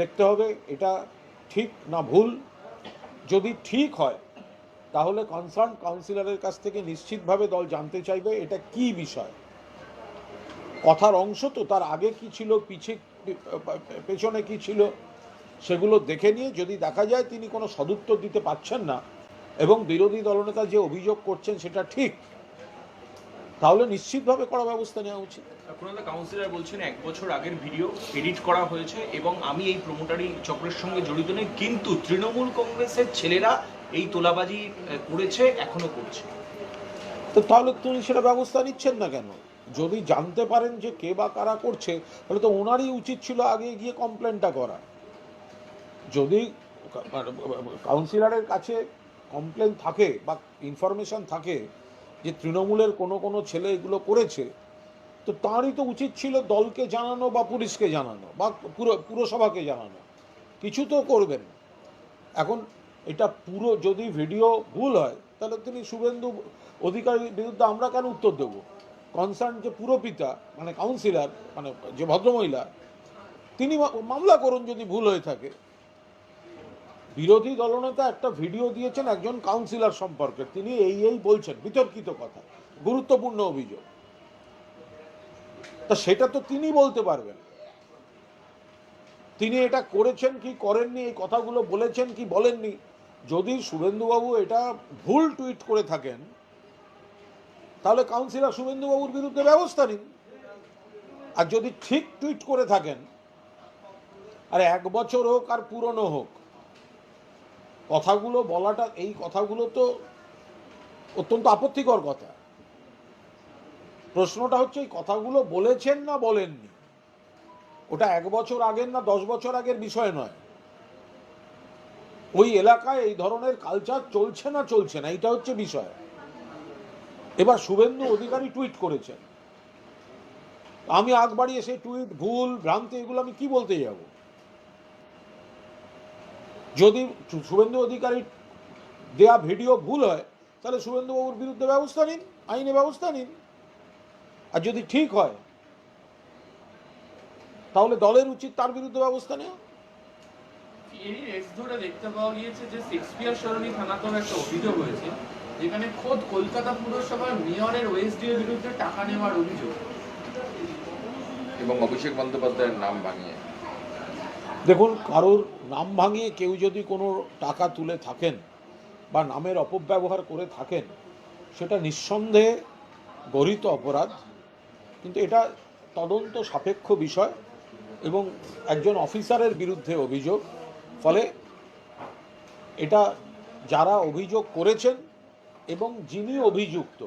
দেখতে হবে, এটা ঠিক না ভুল। যদি ঠিক হয়, তাহলে কনসার্ন কাউন্সিলরের কাছ থেকে নিশ্চিতভাবে দল জানতে চাইবে এটা কি বিষয়। কথার অংশ তো, তার আগে কি ছিল, পিছে পেছনে কি ছিল, সেগুলো দেখে নিয়ে যদি দেখা যায় তিনি কোনো সদুত্তর দিতে পারছেন না, এবং বিরোধী দলনেতা যে অভিযোগ করছেন সেটা ঠিক তাহলে নিশ্চিতভাবে করা ব্যবস্থা নেওয়া উচিত। আপনারা কাউন্সিলর বলছেন এক বছর আগের ভিডিও এডিট করা হয়েছে এবং আমি এই প্রমোটারি চক্রের সঙ্গে জড়িত নই কিন্তু তৃণমূল কংগ্রেসের ছেলেরা এই তোলাবাজি করেছে এখনও করছে। তো তাহলে তিনি সেটা ব্যবস্থা নিচ্ছেন না কেন? যদি জানতে পারেন যে কে বা কারা করছে তাহলে তো ওনারই উচিত ছিল আগে গিয়ে কমপ্লেনটা করা। যদি কাউন্সিলরের কাছে কমপ্লেন থাকে বা ইনফরমেশন থাকে যে তৃণমূলের কোনো কোনো ছেলে এগুলো করেছে, তো তাঁরই তো উচিত ছিল দলকে জানানো বা পুলিশকে জানানো বা পুরো, পুরসভাকে জানানো। কিছু তো করবেন। এখন এটা পুরো যদি ভিডিও ভুল হয়, তাহলে তিনি শুভেন্দু অধিকারীর বিরুদ্ধে আমরা কেন উত্তর দেব? কনসার্ন যে পুরপিতা মানে কাউন্সিলর মানে যে ভদ্রমহিলা, তিনি মামলা করুন যদি ভুল হয়ে থাকে। বিরোধী দলনেতা একটা ভিডিও দিয়েছেন একজন কাউন্সিলর সম্পর্কে। তিনি এই এই বলছেন, বিতর্কিত কথা, গুরুত্বপূর্ণ অভিযোগ। তা সেটা তো তিনি বলতে পারবেন। তিনি এটা করেছেন কি করেননি, এই কথাগুলো বলেছেন কি বলেননি, যদি শুভেন্দুবাবু এটা ভুল টুইট করে থাকেন, তাহলে কাউন্সিলর শুভেন্দুবাবুর বিরুদ্ধে ব্যবস্থা নিন। আর যদি ঠিক টুইট করে থাকেন, আর এক বছর হোক আর পুরনো হোক কথাগুলো বলাটা, এই কথাগুলো তো অত্যন্ত আপত্তিকর কথা। প্রশ্নটা হচ্ছে, এই কথাগুলো বলেছেন না বলেননি? ওটা এক বছর আগের না দশ বছর আগের বিষয় নয়। ওই এলাকায় এই ধরনের কালচার চলছে না চলছে না এটা হচ্ছে বিষয়। এবার শুভেন্দু অধিকারী টুইট করেছেন। আমি আগ বাড়িয়ে সেই টুইট, ভুল, ভ্রান্তি, এগুলো আমি কি বলতে যাব? যদি শুভেন্দু অধিকারী দেয়া ভিডিও ভুল হয় তাহলে শুভেন্দুবাবুর বিরুদ্ধে ব্যবস্থা নিন আইনে ব্যবস্থা নিন। আর যদি ঠিক হয় তাহলে দলের উচিত তার বিরুদ্ধে ব্যবস্থা নেওয়া। এরই রেস ধরে দেখতে পাওয়া গিয়েছে যে শেক্সপিয়ার সরণি থানাতেও একটা অভিযোগ হয়েছে যেখানে খোদ কলকাতা পুরসভার মেয়রের ওএসডির বিরুদ্ধে টাকা নেওয়ার অভিযোগ। এবং অভিষেক বন্দ্যোপাধ্যায়ের নাম ভাঙিয়ে দেখুন, কারোর নাম ভাঙিয়ে কেউ যদি কোনো টাকা তুলে থাকেন বা নামের অপব্যবহার করে থাকেন, সেটা নিঃসন্দেহে গরিত অপরাধ। কিন্তু এটা তদন্ত সাপেক্ষ বিষয় এবং একজন অফিসারের বিরুদ্ধে অভিযোগ। ফলে এটা যারা অভিযোগ করেছেন এবং যিনি অভিযুক্ত,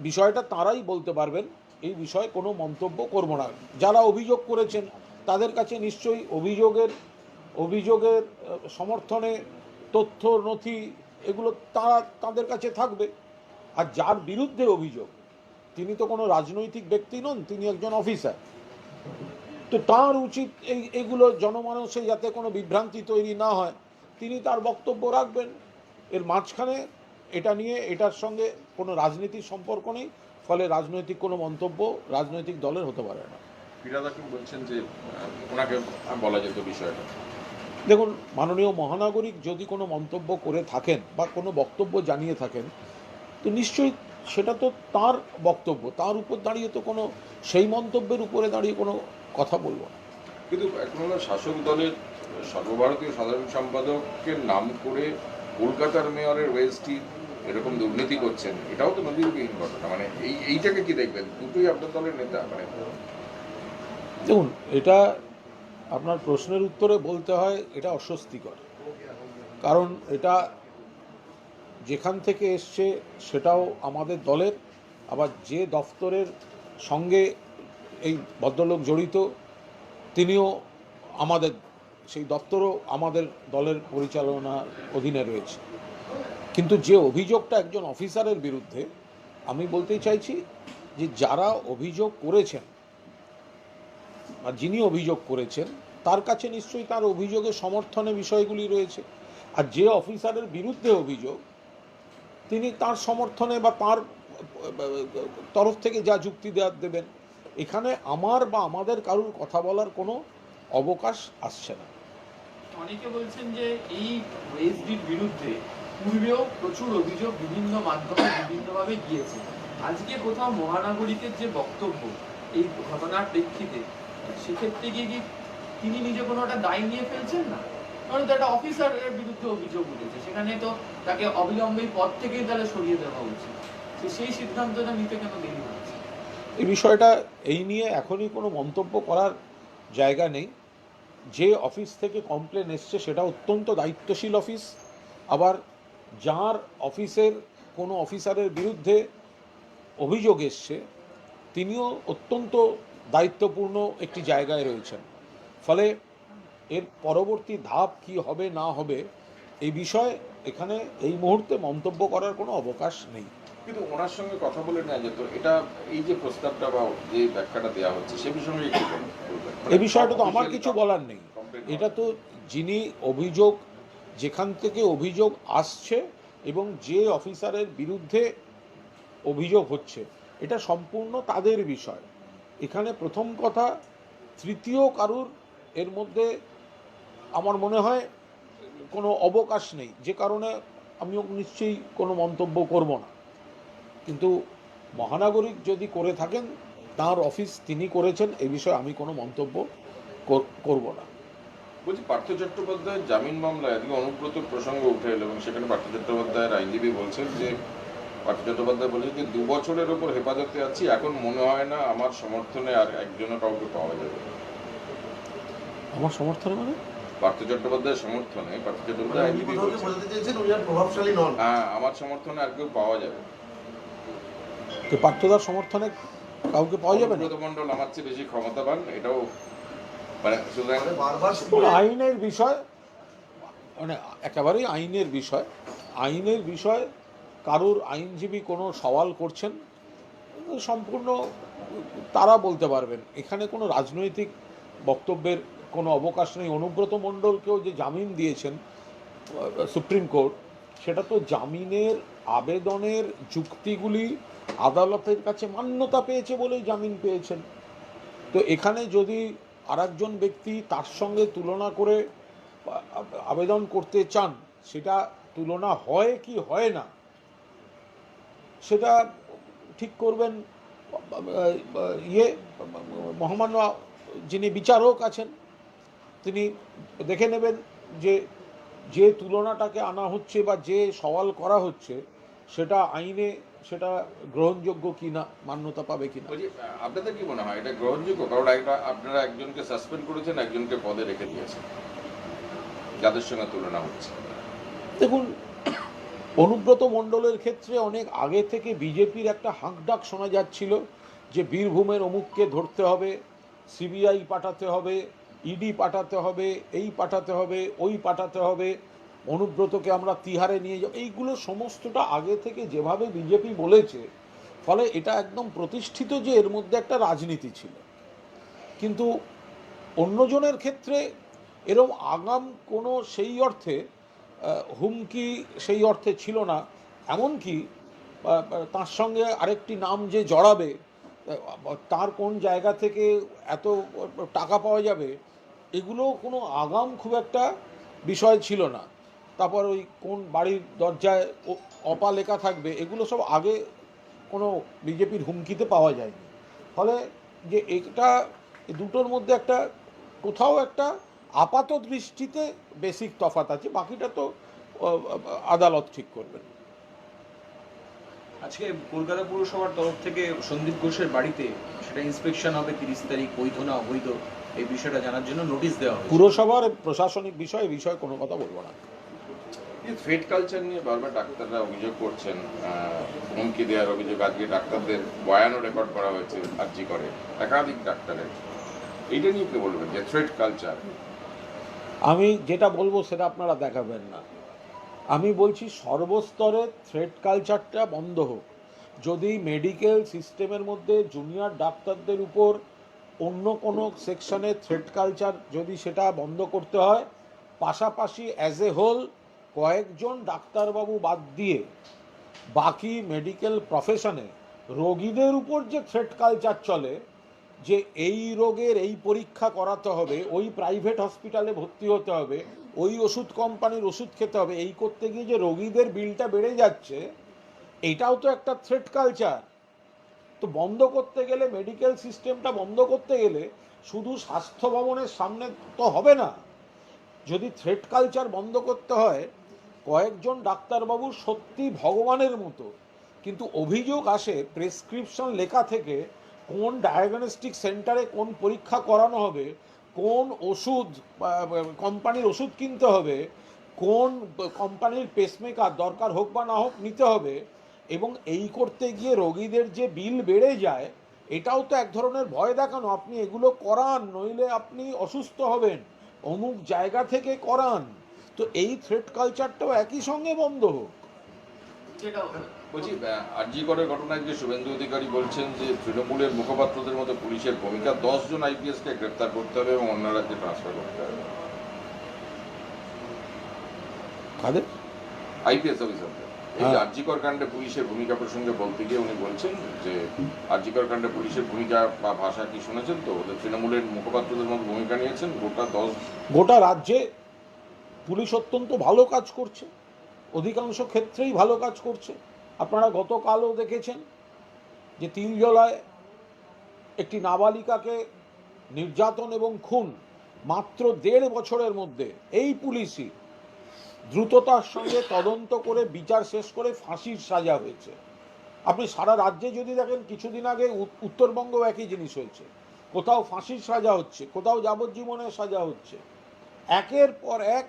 বিষয়টা তারাই বলতে পারবেন। এই বিষয়ে কোনো মন্তব্য করব না। যারা অভিযোগ করেছেন তাদের কাছে নিশ্চয়ই অভিযোগের অভিযোগের সমর্থনে তথ্য, নথি এগুলো তারা তাদের কাছে থাকবে। আর যার বিরুদ্ধে অভিযোগ, তিনি তো কোনো রাজনৈতিক ব্যক্তি নন, তিনি একজন অফিসার। তো তার উচিত এই, এগুলো জনমানসে যাতে কোনো বিভ্রান্তি তৈরি না হয়, তিনি তার বক্তব্য রাখবেন। এর মাঝখানে এটা নিয়ে, এটার সঙ্গে কোনো রাজনীতির সম্পর্ক নেই, ফলে রাজনৈতিক কোনো মন্তব্য রাজনৈতিক দলের হতে পারে না। ফিরাদ হাকিম বলছেন যে ওনাকে বলা যেত বিষয়টা। দেখুন মাননীয় মহানাগরিক যদি কোনো মন্তব্য করে থাকেন বা কোনো বক্তব্য জানিয়ে থাকেন তো নিশ্চয়ই সেটা তো তার বক্তব্য। তার উপর দাঁড়িয়ে তো কোনো সেই মন্তব্যের উপরে দাঁড়িয়ে কোনো কথা বলব না। কিন্তু এখন শাসক দলের সর্বভারতীয় সাধারণ সম্পাদকের নাম করে কলকাতার মেয়রের ওয়েস্টি এরকম দুর্নীতি করছেন এটাও তো নজিরবিহীন ঘটনা। মানে এই এইটাকে কি দেখবেন? দুটোই আপনার দলের নেতা মানে দেখুন, এটা আপনার প্রশ্নের উত্তরে বলতে হয় এটা অস্বস্তিকর। কারণ এটা যেখান থেকে এসছে সেটাও আমাদের দলের, আবার যে দফতরের সঙ্গে এই ভদ্রলোক জড়িত, তিনিও আমাদের, সেই দপ্তরও আমাদের দলের পরিচালনার অধীনে রয়েছে। কিন্তু যে অভিযোগটা একজন অফিসারের বিরুদ্ধে, আমি বলতে চাইছি যে যারা অভিযোগ করেছেন যিনি অভিযোগ করেছেন, তার কাছে নিশ্চয়ই তার অভিযোগের সমর্থনে বিষয়গুলি রয়েছে। আর যে অফিসারের বিরুদ্ধে অভিযোগ, তিনি তার সমর্থনে বা তার, তরফ থেকে যা যুক্তি দেওয়ার দেবেন, এখানে আমার বা আমাদের কারুর কথা বলার কোনো অবকাশ আসছে না। অনেকে বলছেন যে এই ওএসডির বিরুদ্ধে পূর্বেও প্রচুর অভিযোগ বিভিন্ন মাধ্যমে বিভিন্নভাবে গিয়েছে। আজকে কোথাও মহানাগরিকের যে বক্তব্য, এই ঘটনার প্রেক্ষিতে সেক্ষেত্রে গিয়ে কি তিনি নিজে কোনো একটা দায় নিয়ে ফেলছেন না? কারণ তো একটা অফিসারের বিরুদ্ধে অভিযোগ উঠেছে। সেখানে তো তাকে অবিলম্বে পদ থেকেই তাহলে সরিয়ে দেওয়া উচিত। সেই সিদ্ধান্তটা নিতে কেন দেরি হচ্ছে? এই বিষয়টা এই নিয়ে এখনই কোনো মন্তব্য করার জায়গা নেই। যে অফিস থেকে কমপ্লেন এসছে সেটা অত্যন্ত দায়িত্বশীল অফিস। আবার যার অফিসের কোনো অফিসারের বিরুদ্ধে অভিযোগ এসছে, তিনিও অত্যন্ত দায়িত্বপূর্ণ একটি জায়গায় রয়েছেন। ফলে এর পরবর্তী ধাপ কি হবে না হবে এই বিষয়ে এখানে এই মুহূর্তে মন্তব্য করার কোনো অবকাশ নেই। কিন্তু ওনার সঙ্গে কথা বলে নেওয়া যেত এটা এই যে প্রস্তাবটা বা যে ব্যাখ্যাটা দেওয়া হচ্ছে সে বিষয়ে? এ বিষয়টা তো আমার কিছু বলার নেই। এটা তো যিনি অভিযোগ যেখান থেকে অভিযোগ আসছে এবং যে অফিসারের বিরুদ্ধে অভিযোগ হচ্ছে এটা সম্পূর্ণ তাদের বিষয়। এখানে প্রথম কথা, তৃতীয় কারুর এর মধ্যে আমার মনে হয় কোনো অবকাশ নেই। যে কারণে আমিও নিশ্চয়ই কোনো মন্তব্য করব না। কিন্তু মহানাগরিক যদি করে থাকেন, তার অফিস তিনি করেছেন, এ বিষয়ে আমি কোনো মন্তব্য কর- করব না। বলছি, পার্থ চট্টোপাধ্যায়ের জামিন মামলায় এদিকে অনুব্রত প্রসঙ্গ উঠে এলো এবং সেখানে পার্থ চট্টোপাধ্যায়ের আইনজীবী বলছেন যে পার্থ চট্টোপাধ্যায় বলছেন যে দু বছরের ওপর হেফাজতে আছি এখন মনে হয় না আমার সমর্থনে আর একজনও কাউকে পাওয়া যাবে। আমার সমর্থনে মানে? পার্থ চট্টোপাধ্যায়ের সমর্থনে পার্থ মানে চট্টোপাধ্যায় প্রভাবশালী নন। হ্যাঁ আমার সমর্থনে আর কেউ পাওয়া যাবে। তো পার্থদার সমর্থনে কাউকে পাওয়া যাবে না? মণ্ডল আমার চেয়ে বেশি ক্ষমতাবান এটাও মানে সুতরাং মানে আইনের বিষয় মানে একেবারেই আইনের বিষয় আইনের বিষয় কারুর আইনজীবী কোনো সওয়াল করছেন? সম্পূর্ণ তারা বলতে পারবেন। এখানে কোনো রাজনৈতিক বক্তব্যের কোনো অবকাশ নেই। অনুব্রত মণ্ডলকেও যে জামিন দিয়েছেন সুপ্রিম কোর্ট, সেটা তো জামিনের আবেদনের যুক্তিগুলি আদালতের কাছে মান্যতা পেয়েছে বলেই জামিন পেয়েছেন। তো এখানে যদি আরেকজন ব্যক্তি তার সঙ্গে তুলনা করে আবেদন করতে চান, সেটা তুলনা হয় কি হয় না সেটা ঠিক করবেন ইয়ে মহামান্য যিনি বিচারক আছেন তিনি দেখে নেবেন যে যে তুলনাটাকে আনা হচ্ছে বা যে সওয়াল করা হচ্ছে সেটা আইনে সেটা গ্রহণযোগ্য কি না মান্যতা পাবে কি না। আপনাদের কি মনে হয় এটা গ্রহণযোগ্য? কারণ একটা- আপনারা একজনকে সাসপেন্ড করেছেন একজনকে পদে রেখে দিয়েছেন যাদের সঙ্গে তুলনা হচ্ছে। দেখুন অনুব্রত মণ্ডলের ক্ষেত্রে অনেক আগে থেকে বিজেপির একটা হাঁকডাক শোনা যাচ্ছিল যে বীরভূমের অমুককে ধরতে হবে, সিবিআই পাঠাতে হবে ইডি পাঠাতে হবে, এই পাঠাতে হবে, ওই পাঠাতে হবে, অনুব্রতকে আমরা তিহারে নিয়ে যাব। এইগুলো সমস্তটা আগে থেকে যেভাবে বিজেপি বলেছে, ফলে এটা একদম প্রতিষ্ঠিত যে এর মধ্যে একটা রাজনীতি ছিল। কিন্তু অন্যজনের ক্ষেত্রে এরম আগাম কোনো সেই অর্থে হুমকি সেই অর্থে ছিল না। এমনকি তার সঙ্গে আরেকটি নাম যে জড়াবে তার কোন জায়গা থেকে এত টাকা পাওয়া যাবে এগুলো কোনো আগাম খুব একটা বিষয় ছিল না। তারপর ওই কোন বাড়ির দরজায় অপা লেখা থাকবে, এগুলো সব আগে কোনো বিজেপির হুমকিতে পাওয়া যায়নি। ফলে যে এটা দুটোর মধ্যে একটা, কোথাও একটা আপাত দৃষ্টিতে বেসিক তফাত আছে বাকিটা তো আদালত ঠিক করবেন। আজকে কলকাতা পুরসভার তরফ থেকে সন্দীপ ঘোষের বাড়িতে সেটা ইন্সপেকশন হবে তিরিশ তারিখ বৈধ না অবৈধ এই বিষয়টা জানার জন্য নোটিশ দেওয়া হয়েছে। পুরসভার প্রশাসনিক বিষয় বিষয়ে কোনো কথা বলব না। ফেড কালচার নিয়ে বারবার ডাক্তাররা অভিযোগ করছেন আহ, হুমকি দেওয়ার অভিযোগ। আজকে ডাক্তারদের বয়ানও রেকর্ড করা হয়েছে আর্জি করে একাধিক ডাক্তারের। এইটা নিয়ে কি বলবেন যে থ্রেড কালচার আমি যেটা বলব সেটা আপনারা দেখাবেন না। আমি বলছি সর্বস্তরে থ্রেড কালচারটা বন্ধ হোক। যদি মেডিকেল সিস্টেমের মধ্যে জুনিয়র ডাক্তারদের উপর অন্য কোনো সেকশনে থ্রেড কালচার যদি সেটা বন্ধ করতে হয়, পাশাপাশি অ্যাজ এ হোল কয়েকজন ডাক্তারবাবু বাদ দিয়ে বাকি মেডিকেল প্রফেশনে রোগীদের উপর যে থ্রেড কালচার চলে যে এই রোগের এই পরীক্ষা করাতে হবে, ওই প্রাইভেট হসপিটালে ভর্তি হতে হবে, ওই ওষুধ কোম্পানির ওষুধ খেতে হবে, এই করতে গিয়ে যে রোগীদের বিলটা বেড়ে যাচ্ছে, এটাও তো একটা থ্রেট কালচার তো বন্ধ করতে গেলে মেডিকেল সিস্টেমটা বন্ধ করতে গেলে শুধু স্বাস্থ্য ভবনের সামনে তো হবে না। যদি থ্রেট কালচার বন্ধ করতে হয়, কয়েকজন ডাক্তারবাবু সত্যি ভগবানের মতো। কিন্তু অভিযোগ আসে প্রেসক্রিপশন লেখা থেকে কোন ডায়াগনস্টিক সেন্টারে কোন পরীক্ষা করানো হবে, কোন ওষুধ কোম্পানির ওষুধ কিনতে হবে, কোন কোম্পানির পেসমেকার দরকার হোক বা না হোক নিতে হবে, এবং এই করতে গিয়ে রোগীদের যে বিল বেড়ে যায়, এটাও তো এক ধরনের ভয় দেখানো। আপনি এগুলো করান, নইলে আপনি অসুস্থ হবেন। অমুক জায়গা থেকে করান। তো এই থ্রেট কালচারটাও একই সঙ্গে বন্ধ হোক। বলছি আরজি করের ঘটনায় যে শুভেন্দু অধিকারী বলছেন যে তৃণমূলের মুখপাত্রদের মতো পুলিশের ভূমিকা দশ জন আইপিএস কে গ্রেপ্তার করতে হবে এবং অন্য রাজ্যে ট্রান্সফার করতে হবে। কাদের? আইপিএস অফিসারদের। এই যে হ্যাঁ। আরজিকর কাণ্ডে পুলিশের ভূমিকা প্রসঙ্গে বলতে গিয়ে উনি বলছেন যে আরজিকর কাণ্ডে পুলিশের ভূমিকা বা ভাষা কি শুনেছেন তো? ওদের তৃণমূলের মুখপাত্রদের মতো ভূমিকা নিয়েছেন গোটা দশ গোটা রাজ্যে পুলিশ অত্যন্ত ভালো কাজ করছে অধিকাংশ ক্ষেত্রেই ভালো কাজ করছে। আপনারা গতকালও দেখেছেন যে তিলজলায় একটি নাবালিকাকে নির্যাতন এবং খুন মাত্র দেড় বছরের মধ্যে এই পুলিশই দ্রুততার সঙ্গে তদন্ত করে বিচার শেষ করে ফাঁসির সাজা হয়েছে। আপনি সারা রাজ্যে যদি দেখেন, কিছুদিন আগে উত- উত্তরবঙ্গ একই জিনিস হয়েছে। কোথাও ফাঁসির সাজা হচ্ছে, কোথাও যাবজ্জীবনের সাজা হচ্ছে। একের পর এক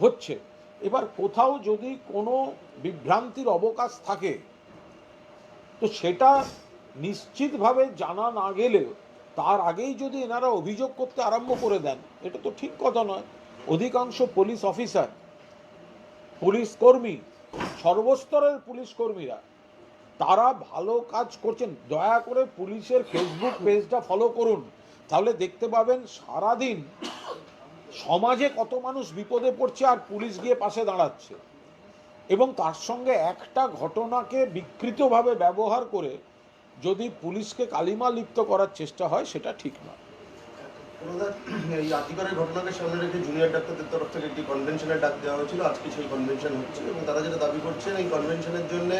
হচ্ছে। এবার কোথাও যদি কোনো বিভ্রান্তির অবকাশ থাকে, তো সেটা নিশ্চিতভাবে জানা না গেলেও, তার আগেই যদি এনারা অভিযোগ করতে আরম্ভ করে দেন, এটা তো ঠিক কথা নয়। অধিকাংশ পুলিশ অফিসার, পুলিশ কর্মী, সর্বস্তরের পুলিশ কর্মীরা, তারা ভালো কাজ করছেন। দয়া করে পুলিশের ফেসবুক পেজটা ফলো করুন। তাহলে দেখতে পাবেন সারাদিন সমাজে কত মানুষ বিপদে পড়ছে আর পুলিশ গিয়ে পাশে দাঁড়াচ্ছে। এবং তার সঙ্গে একটা ঘটনাকে বিকৃতভাবে ব্যবহার করে যদি পুলিশকে কালিমা লিপ্ত করার চেষ্টা হয় সেটা ঠিক নয়। এই আর্টিকারের ঘটনাকে সামনে রেখে জুনিয়র ডাক্তারদের তরফ থেকে একটি কনভেনশনের ডাক দেওয়া হয়েছিল। আজকে সেই কনভেনশন হচ্ছে এবং তারা যেটা দাবি করছেন এই কনভেনশনের জন্য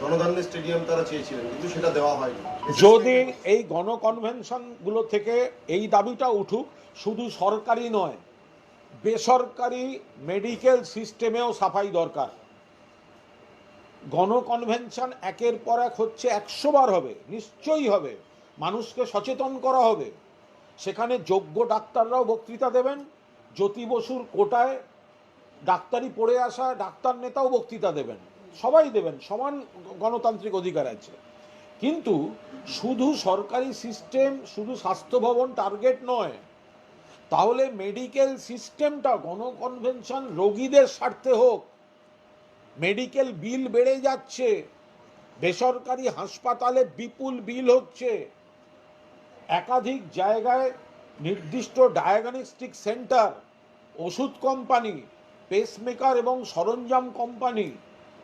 গণধান্যের স্টেডিয়াম তারা চেয়েছিলেন কিন্তু সেটা দেওয়া হয়নি। যদি এই গণ কনভেনশনগুলো থেকে এই দাবিটা উঠুক শুধু সরকারি নয় বেসরকারি মেডিকেল সিস্টেমেও সাফাই দরকার। গণকনভেনশন একের পর এক হচ্ছে একশো বার হবে, নিশ্চয়ই হবে। মানুষকে সচেতন করা হবে। সেখানে যোগ্য ডাক্তাররাও বক্তৃতা দেবেন। জ্যোতি বসুর কোটায় ডাক্তারি পড়ে আসা ডাক্তার নেতাও বক্তৃতা দেবেন। সবাই দেবেন, সমান গণতান্ত্রিক অধিকার আছে। কিন্তু শুধু সরকারি সিস্টেম, শুধু স্বাস্থ্য ভবন টার্গেট নয় তাহলে মেডিকেল সিস্টেমটা, গণকনভেনশন রোগীদের স্বার্থে হোক। মেডিকেল বিল বেড়ে যাচ্ছে, বেসরকারি হাসপাতালে বিপুল বিল হচ্ছে। একাধিক জায়গায় নির্দিষ্ট ডায়াগনস্টিক সেন্টার, ওষুধ কোম্পানি পেসমেকার এবং সরঞ্জাম কোম্পানি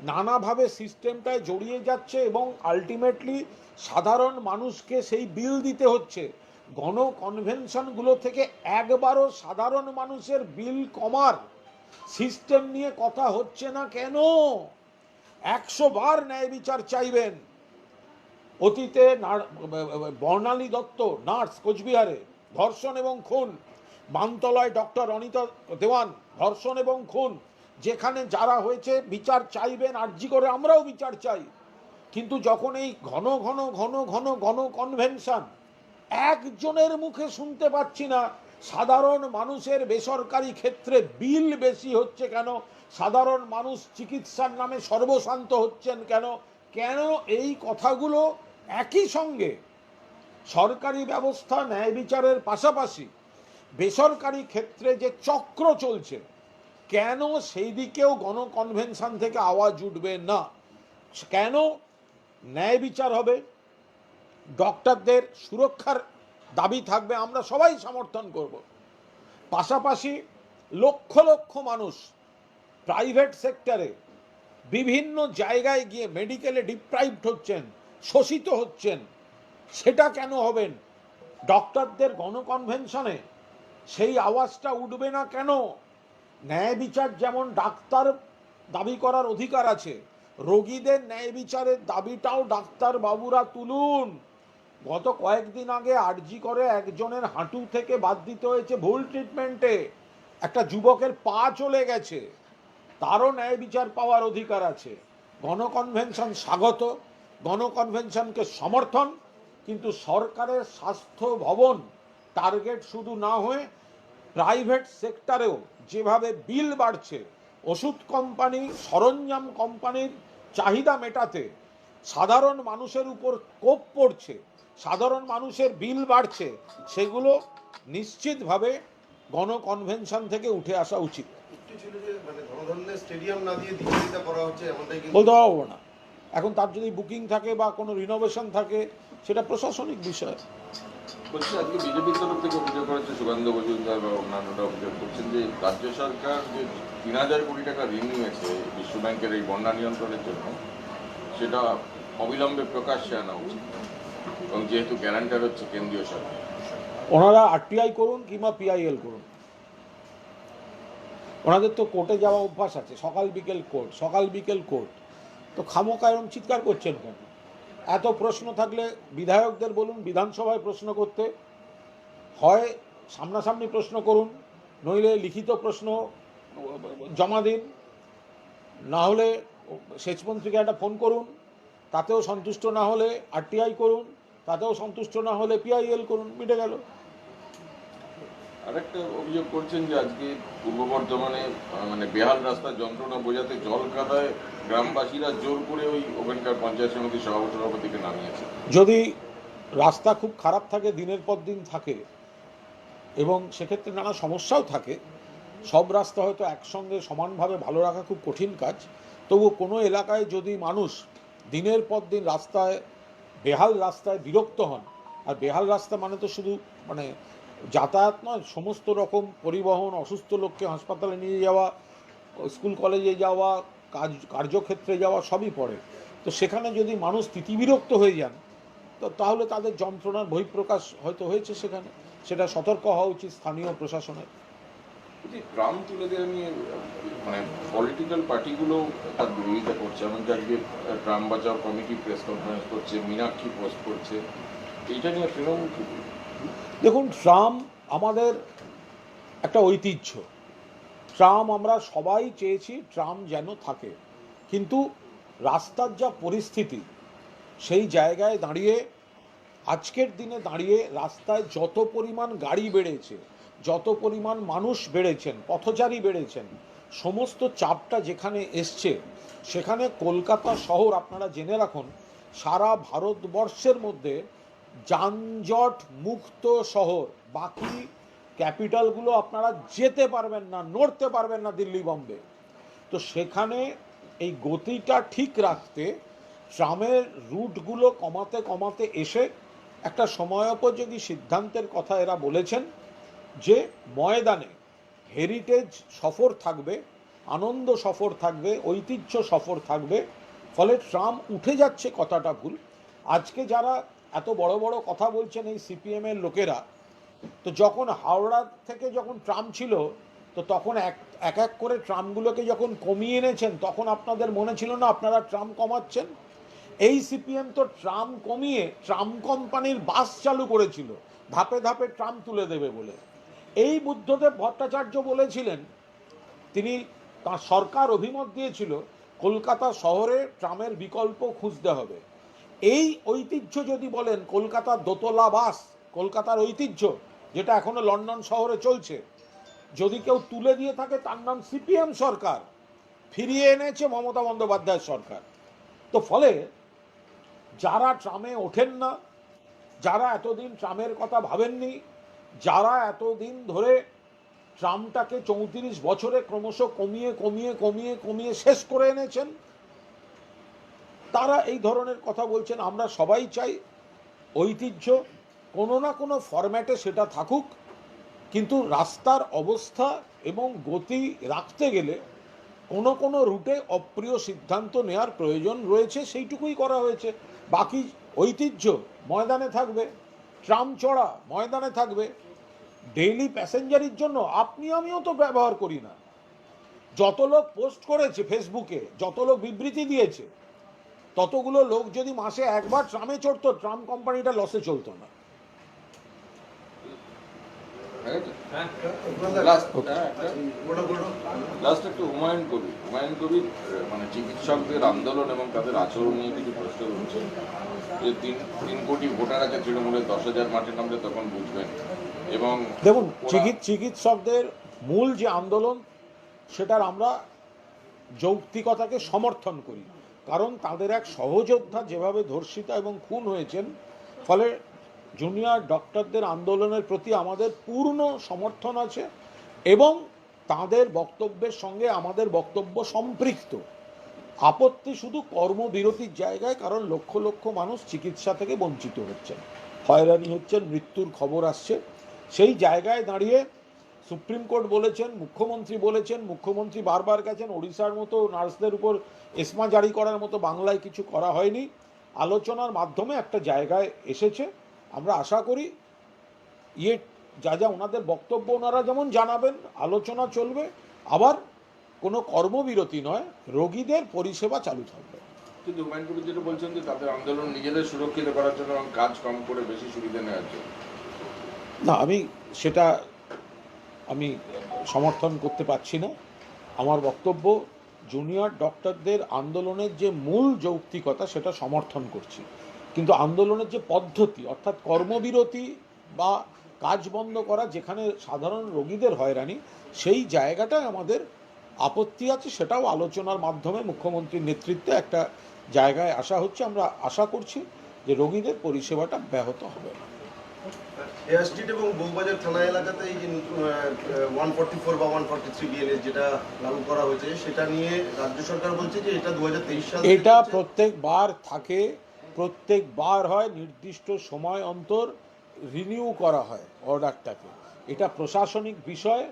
নানাভাবে সিস্টেমটায় জড়িয়ে যাচ্ছে এবং আলটিমেটলি সাধারণ মানুষকে সেই বিল দিতে হচ্ছে। গণ কনভেনশনগুলো থেকে একবারও সাধারণ মানুষের বিল কমার সিস্টেম নিয়ে কথা হচ্ছে না কেন? একশো বার ন্যায় বিচার চাইবেন। অতীতে বর্ণালী দত্ত, নার্স, কোচবিহারে, ধর্ষণ এবং খুন বানতলায় ডক্টর অনিতা দেওয়ান, ধর্ষণ এবং খুন, যেখানে যারা হয়েছে বিচার চাইবেন, আর্জি করে আমরাও বিচার চাই। কিন্তু যখন এই ঘন ঘন ঘন ঘন ঘন কনভেনশন একজনের মুখে শুনতে পাচ্ছি না। সাধারণ মানুষের বেসরকারি ক্ষেত্রে বিল বেশি হচ্ছে কেন? সাধারণ মানুষ চিকিৎসার নামে সর্বশান্ত হচ্ছেন কেন? কেন এই কথাগুলো একই সঙ্গে সরকারি ব্যবস্থা, ন্যায় বিচারের পাশাপাশি বেসরকারি ক্ষেত্রে যে চক্র চলছে, কেন সেই দিকেও গণকনভেনশন থেকে আওয়াজ উঠবে না? কেন ন্যায় বিচার হবে? ডক্টরদের সুরক্ষার দাবি থাকবে, আমরা সবাই সমর্থন করব। পাশাপাশি লক্ষ লক্ষ মানুষ প্রাইভেট সেক্টরে বিভিন্ন জায়গায় গিয়ে মেডিকেলে ডিপ্রাইভড হচ্ছেন, শোষিত হচ্ছেন, সেটা কেন হবেন? ডক্টরদের গণকনভেনশনে সেই আওয়াজটা উঠবে না কেন? ন্যায় বিচার যেমন ডাক্তার দাবি করার অধিকার আছে, রোগীদের ন্যায় বিচারের দাবিটাও ডাক্তার বাবুরা তুলুন। গত কয়েকদিন আগে আরজি করে একজনের হাঁটু থেকে বাদ দিতে হয়েছে ভুল ট্রিটমেন্টে একটা যুবকের পা চলে গেছে। তারও ন্যায় বিচার পাওয়ার অধিকার আছে। গণকনভেনশন স্বাগত। গণকনভেনশনকে সমর্থন। কিন্তু সরকারের স্বাস্থ্য ভবন টার্গেট শুধু না হয়ে প্রাইভেট সেক্টরেও যেভাবে বিল বাড়ছে, ওষুধ কোম্পানি, সরঞ্জাম কোম্পানির চাহিদা মেটাতে সাধারণ মানুষের উপর কোপ পড়ছে। সাধারণ মানুষের বিল বাড়ছে সেগুলো নিশ্চিতভাবে গণকনভেনশন থেকে উঠে আসা উচিত। মানে ধনধান্যের স্টেডিয়াম না দিয়ে দ্বিচারিতা করা হচ্ছে এমনটাই কিন্তু বলতে পারব না। এখন তার যদি বুকিং থাকে বা কোনো রিনোভেশন থাকে সেটা প্রশাসনিক বিষয়। বলছি আজকে বিজেপির তরফ থেকে অভিযোগ করেছে সুকান্ত মজুমদার বা অন্যান্যরা অভিযোগ করছেন যে রাজ্য সরকার যে তিন হাজার কোটি টাকা ঋণ নিয়েছে বিশ্ব ব্যাংকের এই বন্যা নিয়ন্ত্রণের জন্য সেটা অবিলম্বে প্রকাশ্যে আনা উচিত। এবং যেহেতু গ্যারান্টার হচ্ছে কেন্দ্রীয় সরকার। ওনারা আরটিআই করুন কিংবা পিআইএল করুন। ওনাদের তো কোর্টে যাওয়া অভ্যাস আছে, সকাল বিকেল কোর্ট, সকাল বিকেল কোর্ট। তো খামোকা এরম চিৎকার করছেন কেন? এত প্রশ্ন থাকলে বিধায়কদের বলুন, বিধানসভায় প্রশ্ন করতে। হয় সামনাসামনি প্রশ্ন করুন, নইলে লিখিত প্রশ্ন জমা দিন। না হলে সেচমন্ত্রীকে একটা ফোন করুন, তাতেও সন্তুষ্ট না হলে আরটিআই করুন। তাতেও সন্তুষ্ট না হলে পিআইএল করুন মিটে গেল। আরেকটা অভিযোগ করছেন যে আজকে পূর্ব বর্ধমানে মানে বেহাল রাস্তার যন্ত্রণা বোঝাতে জল কাদায় গ্রামবাসীরা জোর করে ওই ওখানকার পঞ্চায়েত সমিতির সভাপতি সভাপতিকে নামিয়েছে। যদি রাস্তা খুব খারাপ থাকে দিনের পর দিন থাকে এবং সেক্ষেত্রে নানা সমস্যাও থাকে সব রাস্তা হয়তো একসঙ্গে সমানভাবে ভালো রাখা খুব কঠিন কাজ তবু কোনো এলাকায় যদি মানুষ দিনের পর দিন রাস্তায় বেহাল রাস্তায় বিরক্ত হন। আর বেহাল রাস্তা মানে তো শুধু মানে যাতায়াত নয়, সমস্ত রকম পরিবহন, অসুস্থ লোককে হাসপাতালে নিয়ে যাওয়া, স্কুল কলেজে যাওয়া, কাজ, কার্যক্ষেত্রে যাওয়া সবই পড়ে। তো সেখানে যদি মানুষ তিতিবিরক্ত হয়ে যান, তো তাহলে তাদের যন্ত্রণার বহিঃপ্রকাশ হয়তো হয়েছে সেখানে। সেটা সতর্ক হওয়া উচিত স্থানীয় প্রশাসনের। যে ট্রাম তুলে দেওয়া নিয়ে মানে পলিটিক্যাল পার্টিগুলো তার বিরোধিতা করছে এমনকি আজকে ট্রাম বাঁচাও কমিটি প্রেস কনফারেন্স করছে, মীনাক্ষী পোস্ট করছে, এইটা নিয়ে তৃণমূল দেখুন, ট্রাম আমাদের একটা ঐতিহ্য। ট্রাম আমরা সবাই চেয়েছি ট্রাম যেন থাকে। কিন্তু রাস্তার যা পরিস্থিতি, সেই জায়গায় দাঁড়িয়ে, আজকের দিনে দাঁড়িয়ে রাস্তায় যত পরিমাণ গাড়ি বেড়েছে যত পরিমাণ মানুষ বেড়েছেন, পথচারী বেড়েছেন, সমস্ত চাপটা যেখানে এসছে, সেখানে কলকাতা শহর আপনারা জেনে রাখুন, সারা ভারতবর্ষের মধ্যে যানজট মুক্ত শহর। বাকি ক্যাপিটালগুলো আপনারা যেতে পারবেন না, নড়তে পারবেন না দিল্লি বম্বে। তো সেখানে এই গতিটা ঠিক রাখতে ট্রামের রুটগুলো কমাতে কমাতে এসে একটা সময়োপযোগী সিদ্ধান্তের কথা এরা বলেছেন। যে ময়দানে হেরিটেজ সফর থাকবে, আনন্দ সফর থাকবে, ঐতিহ্য সফর থাকবে, ফলে ট্রাম উঠে যাচ্ছে কথাটা ভুল। আজকে যারা এত বড় বড় কথা বলছেন এই সিপিএমের লোকেরা, তো যখন হাওড়া থেকে যখন ট্রাম ছিল, তো তখন এক এক এক করে ট্রামগুলোকে যখন কমিয়ে এনেছেন, তখন আপনাদের মনে ছিল না আপনারা ট্রাম কমাচ্ছেন? এই সিপিএম তো ট্রাম কমিয়ে, ট্রাম কোম্পানির বাস চালু করেছিল। ধাপে ধাপে ট্রাম তুলে দেবে বলে। এই বুদ্ধদেব ভট্টাচার্য বলেছিলেন, তিনি তার সরকার অভিমত দিয়েছিল, কলকাতা শহরে ট্রামের বিকল্প খুঁজতে হবে। এই ঐতিহ্য যদি বলেন, কলকাতার দোতলা বাস, কলকাতার ঐতিহ্য, যেটা এখনও লন্ডন শহরে চলছে, যদি কেউ তুলে দিয়ে থাকে, তার নাম সিপিএম সরকার, ফিরিয়ে এনেছে মমতা বন্দ্যোপাধ্যায় সরকার। তো ফলে যারা ট্রামে ওঠেন না, যারা এতদিন ট্রামের কথা ভাবেননি যারা এতদিন ধরে ট্রামটাকে চৌত্রিশ বছরে ক্রমশ কমিয়ে কমিয়ে কমিয়ে কমিয়ে শেষ করে এনেছেন, তারা এই ধরনের কথা বলছেন। আমরা সবাই চাই ঐতিহ্য কোনো না কোনো ফরম্যাটে সেটা থাকুক, কিন্তু রাস্তার অবস্থা এবং গতি রাখতে গেলে কোনো কোনো রুটে অপ্রিয় সিদ্ধান্ত নেওয়ার প্রয়োজন রয়েছে, সেইটুকুই করা হয়েছে। বাকি ঐতিহ্য ময়দানে থাকবে ট্রাম চড়া ময়দানে থাকবে। ডেইলি প্যাসেঞ্জারির জন্য আপনি আমিও তো ব্যবহার করি না। যত লোক পোস্ট করেছে ফেসবুকে যত লোক বিবৃতি দিয়েছে ততগুলো লোক যদি মাসে একবার ট্রামে চড়তো ট্রাম কোম্পানিটা লসে চলতো না। লাস্ট একটু হুমায়ুন কবির হুমায়ুন কবির মানে চিকিৎসকদের আন্দোলন এবং তাদের আচরণ নিয়ে কিছু প্রশ্ন উঠছে যে তিন তিন কোটি ভোটার আছে তৃণমূলের দশ হাজার মাঠে নামলে তখন বুঝবেন। এবং দেখুন চিকিৎ চিকিৎসকদের মূল যে আন্দোলন সেটার আমরা যৌক্তিকতাকে সমর্থন করি। কারণ তাদের এক সহযোদ্ধা যেভাবে ধর্ষিতা এবং খুন হয়েছেন ফলে জুনিয়র ডক্টরদের আন্দোলনের প্রতি আমাদের পূর্ণ সমর্থন আছে এবং তাদের বক্তব্যের সঙ্গে আমাদের বক্তব্য সম্পৃক্ত। আপত্তি শুধু কর্মবিরতির জায়গায় কারণ লক্ষ লক্ষ মানুষ চিকিৎসা থেকে বঞ্চিত হচ্ছেন। হয়রানি হচ্ছেন মৃত্যুর খবর আসছে। সেই জায়গায় দাঁড়িয়ে সুপ্রিম কোর্ট বলেছেন, মুখ্যমন্ত্রী বলেছেন, মুখ্যমন্ত্রী বারবার গেছেন, ওড়িশার মতো নার্সদের উপর এসমা জারি করার মতো বাংলায় কিছু করা হয়নি। আলোচনার মাধ্যমে একটা জায়গায় এসেছে। আমরা আশা করি ইয়ে যা যা ওনাদের বক্তব্য ওনারা যেমন জানাবেন, আলোচনা চলবে, আবার কোনো কর্মবিরতি নয়, রোগীদের পরিষেবা চালু থাকবে। কিন্তু হুমায়ুন কবির যেটা বলছেন যে তাদের আন্দোলন নিজেদের সুরক্ষিত করার জন্য কাজ কম করে বেশি সুবিধা নেওয়ার জন্য। না, আমি সেটা আমি সমর্থন করতে পারছি না। আমার বক্তব্য, জুনিয়র ডক্টরদের আন্দোলনের যে মূল যৌক্তিকতা সেটা সমর্থন করছি। কিন্তু আন্দোলনের যে পদ্ধতি, অর্থাৎ কর্মবিরতি বা কাজ বন্ধ করা, যেখানে সাধারণ রোগীদের হয়রানি, সেই জায়গাটায় আমাদের আপত্তি আছে, সেটাও আলোচনার মাধ্যমে মুখ্যমন্ত্রীর নেতৃত্বে একটা জায়গায় আসা হচ্ছে। আমরা আশা করছি যে রোগীদের পরিষেবাটা ব্যাহত হবে। না স্ট্রিট এবং বউবাজার থানা এলাকাতে এই যে ওয়ান ফর্টি ফোর বা ওয়ান ফর্টি থ্রি বিএনএস যেটা লাগু করা হয়েছে সেটা নিয়ে রাজ্য সরকার বলছে যে এটা দু হাজার তেইশ সাল এটা প্রত্যেকবার থাকে প্রত্যেকবার হয় নির্দিষ্ট সময় অন্তর রিনিউ করা হয় অর্ডারটাকে এটা প্রশাসনিক বিষয়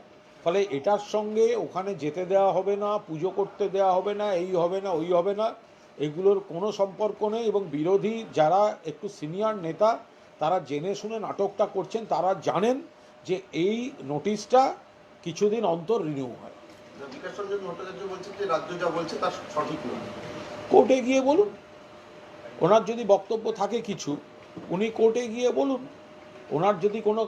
ফলে এটার সঙ্গে ওখানে যেতে দেওয়া হবে না পুজো করতে দেওয়া হবে না এই হবে না ওই হবে না এগুলোর কোনো সম্পর্ক নেই এবং বিরোধী যারা একটু সিনিয়র নেতা তারা জেনে শুনে নাটকটা করছেন তারা জানেন যে এই নোটিশটা কিছুদিন অন্তর রিনিউ হয়। কোর্টে গিয়ে বলুন ওনার যদি বক্তব্য থাকে কিছু উনি কোর্টে গিয়ে বলুন ওনার যদি কোনো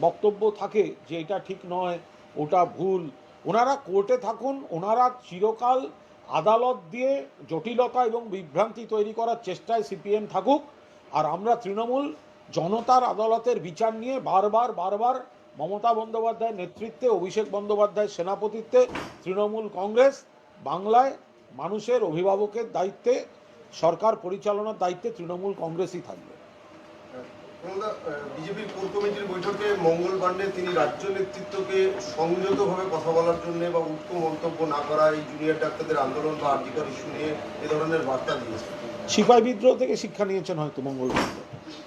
বক্তব্য থাকে যে এটা ঠিক নয় ওটা ভুল ওনারা কোর্টে থাকুন ওনারা চিরকাল আদালত দিয়ে জটিলতা এবং বিভ্রান্তি তৈরি করার চেষ্টায় সিপিএম থাকুক আর আমরা তৃণমূল জনতার আদালতের বিচার নিয়ে বারবার বারবার মমতা বন্দ্যোপাধ্যায়ের নেতৃত্বে, অভিষেক বন্দ্যোপাধ্যায়ের সেনাপতিত্বে, তৃণমূল কংগ্রেস বাংলায় মানুষের অভিভাবকের দায়িত্বে, সরকার পরিচালনার দায়িত্বে তৃণমূল কংগ্রেসই থাকবে। বিজেপির কোর কমিটির বৈঠকে মঙ্গল পাণ্ডে তিনি রাজ্য নেতৃত্বকে সংযতভাবে কথা বলার জন্য বা উত্তম মন্তব্য না করা এই জুনিয়র ডাক্তারদের আন্দোলন বা আর্জিকর ইস্যু নিয়ে এ ধরনের বার্তা দিয়েছে সিপাই বিদ্রোহ থেকে শিক্ষা নিয়েছেন হয়তো মঙ্গল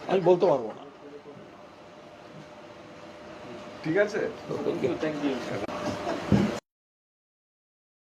আমি বলতে পারব না। ঠিক আছে।